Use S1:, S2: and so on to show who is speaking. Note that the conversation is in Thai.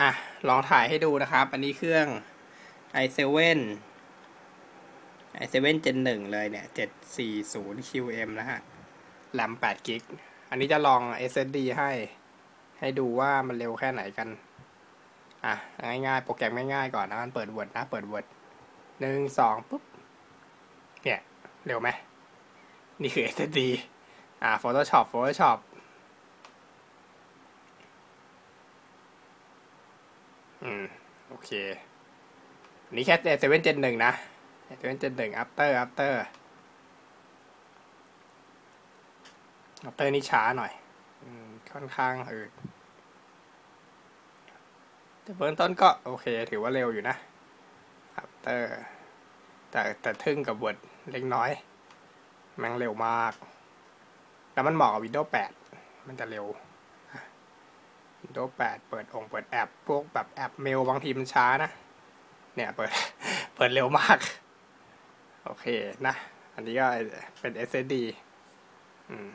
S1: อะ ลองถ่ายให้ดูนะครับ อันนี้เครื่อง i7 i7 Gen 1เลยเนี่ย 740 QM นะฮะแรม8กิกอันนี้จะลอง SSD ให้ ให้ดูว่ามันเร็วแค่ไหนกัน อะ ง่ายๆ โปรแกรมง่ายๆ ก่อนนะมันเปิด Word นะ เปิด Word หนึ่งสองปุ๊บ เนี่ย เร็วไหม นี่คือ SSD อ่า Photoshop Photoshop อืม โอเค นี่แค่เซเว่นเจนหนึ่งนะเซเว่นเจนหนึ่ง after after after นี่ช้าหน่อยอืมค่อนข้างเออแต่เบื้องต้นก็โอเค ถือว่าเร็วอยู่นะ after แต่แต่ทึ่งกับ Word เล็กน้อย แม่งเร็วมาก แล้วมันเหมาะกับ Windows 8มันจะเร็ว Windows 8 เปิดองค์เปิดแอป พวกแบบแอปเมลบางทีมันช้านะ เนี่ยเปิด เปิดเร็วมาก โอเคนะ อันนี้ก็เป็น SSD อืม